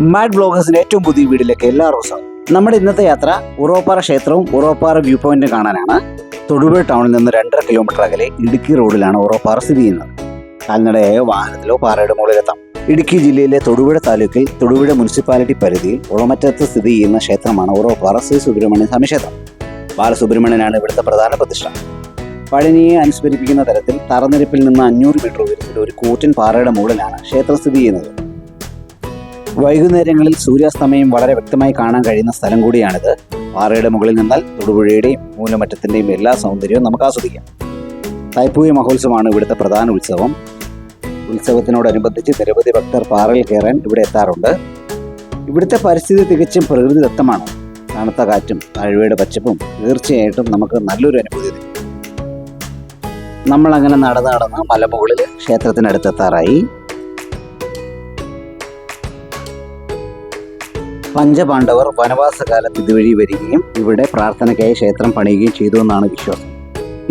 Mad ബ്ലോഗേഴ്സിന്റെ ഏറ്റവും പുതിയ വീടിലേക്ക് എല്ലാവർക്കും സ്വാഗതം നമ്മുടെ ഇന്നത്തെ യാത്ര ഉറവപ്പാറ ക്ഷേത്രവും ഉറവപ്പാറ വ്യൂ പോയിന്റും കാണാനാണ്. തൊടുപുഴ ടൗണിൽ നിന്ന് രണ്ടര കിലോമീറ്റർ അകലെ ഇടുക്കി റോഡിലാണ് ഉറവപ്പാറ സ്ഥിതി ചെയ്യുന്നത്. കാൽനടയായോ വാഹനത്തിലോ പാറയുടെ മുകളിലെത്താം. ഇടുക്കി ജില്ലയിലെ തൊടുപുഴ താലൂക്കിൽ തൊടുപുഴ മുനിസിപ്പാലിറ്റി പരിധിയിൽ ഉളമറ്റത്ത് സ്ഥിതി ചെയ്യുന്ന ക്ഷേത്രമാണ് ഉറവപ്പാറ ശ്രീ സുബ്രഹ്മണ്യ സ്വാമി ക്ഷേത്രം. ബാലസുബ്രഹ്മണ്യനാണ് ഇവിടുത്തെ പ്രധാന പ്രതിഷ്ഠ. പഴനിയെ അനുസ്മരിപ്പിക്കുന്ന തരത്തിൽ തറനിരപ്പിൽ നിന്ന് അഞ്ഞൂറ് മീറ്റർ ഉയരത്തിൽ ഒരു കൂറ്റൻ പാറയുടെ മുകളിലാണ് ക്ഷേത്രം സ്ഥിതി ചെയ്യുന്നത്. വൈകുന്നേരങ്ങളിൽ സൂര്യാസ്തമയം വളരെ വ്യക്തമായി കാണാൻ കഴിയുന്ന സ്ഥലം കൂടിയാണിത്. പാറയുടെ മുകളിൽ നിന്നാൽ തൊടുപുഴയുടെയും മൂലമറ്റത്തിന്റെയും എല്ലാ സൗന്ദര്യവും നമുക്ക് ആസ്വദിക്കാം. തൈപ്പൂയ മഹോത്സവമാണ് ഇവിടുത്തെ പ്രധാന ഉത്സവം. ഉത്സവത്തിനോടനുബന്ധിച്ച് നിരവധി ഭക്തർ പാറയിൽ കയറാൻ ഇവിടെ എത്താറുണ്ട്. ഇവിടുത്തെ പരിസ്ഥിതി തികച്ചും പ്രകൃതിദത്തമാണ് തണുത്ത കാറ്റും താഴ്വയുടെ പച്ചപ്പും തീർച്ചയായിട്ടും നമുക്ക് നല്ലൊരു അനുഭൂതി അങ്ങനെ നടന്ന് നടന്ന് മലമുകളിൽ ക്ഷേത്രത്തിനടുത്തെത്താറായി. പഞ്ചപാണ്ഡവർ വനവാസകാലത്ത് ഇതുവഴി വരികയും ഇവിടെ പ്രാർത്ഥനയ്ക്കായി ക്ഷേത്രം പണിയുകയും ചെയ്തു എന്നാണ് വിശ്വാസം.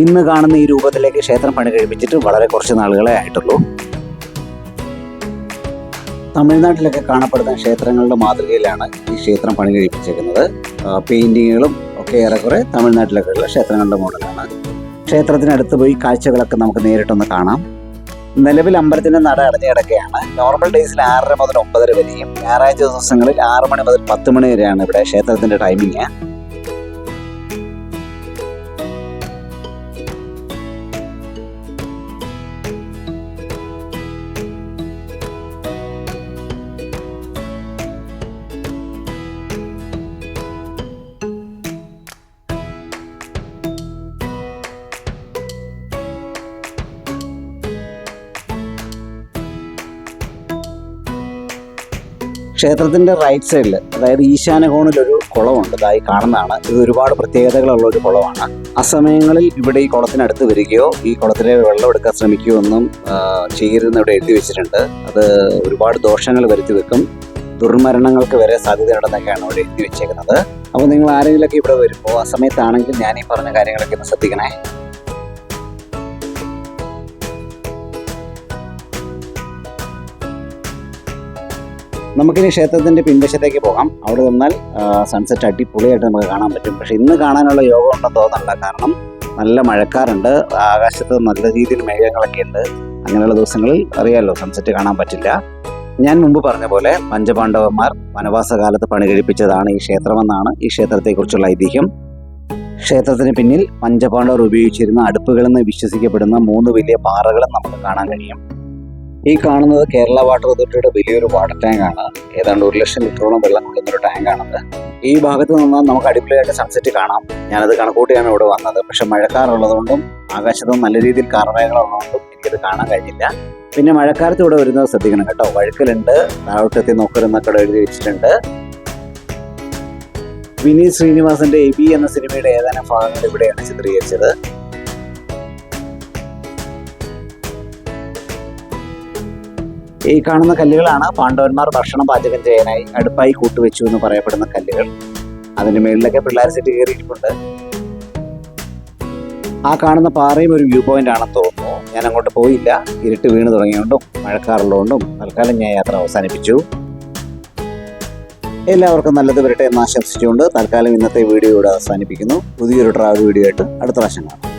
ഇന്ന് കാണുന്ന ഈ രൂപത്തിലേക്ക് ക്ഷേത്രം പണി കഴിപ്പിച്ചിട്ട് വളരെ കുറച്ച് നാളുകളെ ആയിട്ടുള്ളൂ. തമിഴ്നാട്ടിലൊക്കെ കാണപ്പെടുന്ന ക്ഷേത്രങ്ങളുടെ മാതൃകയിലാണ് ഈ ക്ഷേത്രം പണി കഴിപ്പിച്ചേക്കുന്നത് പെയിന്റിങ്ങുകളും ഒക്കെ ഏറെക്കുറെ തമിഴ്നാട്ടിലൊക്കെയുള്ള ക്ഷേത്രങ്ങളുടെ മോഡലാണ്. ക്ഷേത്രത്തിനടുത്ത് പോയി കാഴ്ചകളൊക്കെ നമുക്ക് നേരിട്ടൊന്ന് കാണാം. നിലവിൽ അമ്പലത്തിന്റെ നട അടഞ്ഞു കിടക്കുകയാണ് നോർമൽ ഡേയ്സിൽ ആറര മുതൽ ഒമ്പതര വരെയും ഞായറാഴ്ച ദിവസങ്ങളിൽ ആറ് മണി മുതൽ പത്ത് മണി വരെയാണ് ഇവിടെ ക്ഷേത്രത്തിന്റെ ടൈമിങ് ക്ഷേത്രത്തിന്റെ റൈറ്റ് സൈഡിൽ അതായത് ഈശാന കോണിൽ ഒരു കുളമുണ്ട് ഇതായി കാണുന്നതാണ്. ഇത് ഒരുപാട് പ്രത്യേകതകളുള്ള ഒരു കുളമാണ്. അസമയങ്ങളിൽ ഇവിടെ ഈ കുളത്തിനടുത്ത് വരികയോ ഈ കുളത്തിലെ വെള്ളം എടുക്കാൻ ശ്രമിക്കുകയോ ഒന്നും ചെയ്യരുതെന്ന് ഇവിടെ എഴുതി വെച്ചിട്ടുണ്ട്. അത് ഒരുപാട് ദോഷങ്ങൾ വരുത്തി വെക്കും. ദുർമരണങ്ങൾക്ക് വരെ സാധ്യതയുണ്ടെന്നൊക്കെയാണ് ഇവിടെ എഴുതി വെച്ചേക്കുന്നത്. അപ്പോൾ നിങ്ങൾ ആരെങ്കിലുമൊക്കെ ഇവിടെ വരുമ്പോൾ ആ സമയത്താണെങ്കിൽ ഞാൻ ഈ പറഞ്ഞ കാര്യങ്ങളൊക്കെ ഒന്ന് ശ്രദ്ധിക്കണേ. നമുക്കിനി ക്ഷേത്രത്തിന്റെ പിൻവശത്തേക്ക് പോകാം. അവിടെ നിന്നാൽ സൺസെറ്റ് അടിപൊളിയായിട്ട് നമുക്ക് കാണാൻ പറ്റും. പക്ഷേ ഇന്ന് കാണാനുള്ള യോഗം ഉണ്ടെന്ന് തോന്നണ്ട കാരണം നല്ല മഴക്കാറുണ്ട്. ആകാശത്ത് നല്ല രീതിയിൽ മേഘങ്ങളൊക്കെ ഉണ്ട്. അങ്ങനെയുള്ള ദിവസങ്ങളിൽ അറിയാമല്ലോ സൺസെറ്റ് കാണാൻ പറ്റില്ല. ഞാൻ മുമ്പ് പറഞ്ഞ പോലെ പഞ്ചപാണ്ഡവന്മാർ വനവാസകാലത്ത് പണി കഴിപ്പിച്ചതാണ് ഈ ക്ഷേത്രമെന്നാണ് ഈ ക്ഷേത്രത്തെക്കുറിച്ചുള്ള ഐതിഹ്യം. ക്ഷേത്രത്തിന് പിന്നിൽ പഞ്ചപാണ്ഡവർ ഉപയോഗിച്ചിരുന്ന അടുപ്പുകളെന്ന് വിശ്വസിക്കപ്പെടുന്ന മൂന്ന് വലിയ പാറകളും നമുക്ക് കാണാൻ കഴിയും. ഈ കാണുന്നത് കേരള വാട്ടർ അതോറിറ്റിയുടെ വലിയൊരു വാട്ടർ ടാങ്ക് ആണ്. ഏതാണ്ട് ഒരു ലക്ഷം ലിറ്ററോളം വെള്ളം കൊള്ളുന്ന ഒരു ടാങ്ക് ആണത്. ഈ ഭാഗത്ത് നിന്ന് നമുക്ക് അടിപൊളിയായിട്ട് സൺസെറ്റ് കാണാം. ഞാനത് കണക്കൂട്ടിയാണ് ഇവിടെ വന്നത്. പക്ഷെ മഴക്കാറുള്ളതുകൊണ്ടും ആകാശത്ത് നല്ല രീതിയിൽ കാർമേഘങ്ങളുള്ളതുകൊണ്ടും എനിക്കത് കാണാൻ കഴിഞ്ഞില്ല. പിന്നെ മഴക്കാലത്ത് ഇവിടെ വരുന്നത് ശ്രദ്ധിക്കണം കേട്ടോ. വഴുക്കലുണ്ട്. താഴോട്ടെത്തി നോക്കരുന്നൊക്കെ എഴുതി വെച്ചിട്ടുണ്ട്. വിനീത് ശ്രീനിവാസന്റെ എബി എന്ന സിനിമയുടെ ഏതാനും ഭാഗങ്ങൾ ഇവിടെയാണ് ചിത്രീകരിച്ചത്. ഈ കാണുന്ന കല്ലുകളാണ് പാണ്ഡവന്മാർ ഭക്ഷണം പാചകം ചെയ്യാനായി അടുപ്പായി കൂട്ടുവെച്ചു എന്ന് പറയപ്പെടുന്ന കല്ലുകൾ. അതിന്റെ മേളിലൊക്കെ പിള്ളേർ സെറ്റ് കയറിയിട്ടുണ്ട്. ആ കാണുന്ന പാറയും ഒരു വ്യൂ പോയിന്റ് ആണെന്ന് തോന്നുന്നു. ഞാൻ അങ്ങോട്ട് പോയില്ല. ഇരുട്ട് വീണ് തുടങ്ങിയോണ്ടും മഴക്കാറുള്ളതുകൊണ്ടും തൽക്കാലം ഞാൻ യാത്ര അവസാനിപ്പിച്ചു. എല്ലാവർക്കും നല്ലത് വരട്ടെ എന്ന് ആശംസിച്ചുകൊണ്ട് തൽക്കാലം ഇന്നത്തെ വീഡിയോ ഇവിടെ അവസാനിപ്പിക്കുന്നു. പുതിയൊരു ട്രാവൽ വീഡിയോ ആയിട്ട് അടുത്ത പ്രാവശ്യം കാണാം.